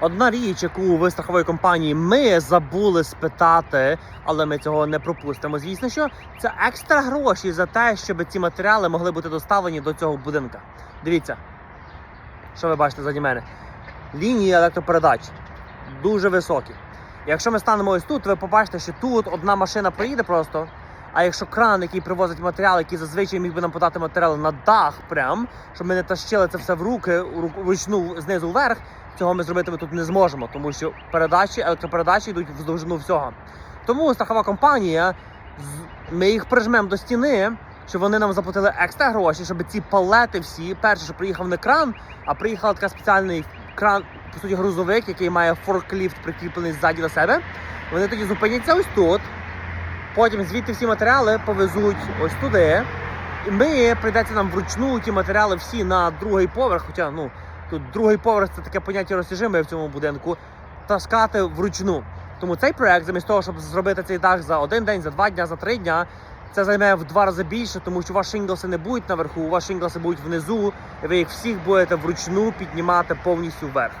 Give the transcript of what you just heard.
Одна річ, яку ви страхової компанії ми забули спитати, але ми цього не пропустимо. Звісно, що це екстра гроші за те, щоб ці матеріали могли бути доставлені до цього будинка. Дивіться, що ви бачите заді мене. Лінії електропередач дуже високі. Якщо ми станемо ось тут, ви побачите, що тут одна машина приїде просто. А якщо кран, який привозить матеріал, який зазвичай міг би нам подати матеріал на дах, прям, щоб ми не тащили це все в руки, у руку- вручну знизу вверх, цього ми зробити ми тут не зможемо, тому що передачі, електропередачі йдуть в довжину всього. Тому страхова компанія, ми їх прижмемо до стіни, щоб вони нам заплатили екстра гроші, щоб ці палети всі, перше, що приїхав не кран, а приїхав така спеціальний кран, по суті, грузовик, який має форкліфт прикріплений ззаді до себе. Вони тоді зупиняться ось тут. Потім звідти всі матеріали повезуть ось туди. І ми прийдеться нам вручну ті матеріали всі на другий поверх. Хоча ну тут другий поверх це таке поняття розтяжиме в цьому будинку. Таскати вручну. Тому цей проект, замість того, щоб зробити цей дах за один день, за два дня, за три дня, це займе в два рази більше, тому що ваші шинглси не будуть наверху, ваші шинглси будуть внизу, і ви їх всіх будете вручну піднімати повністю вверх.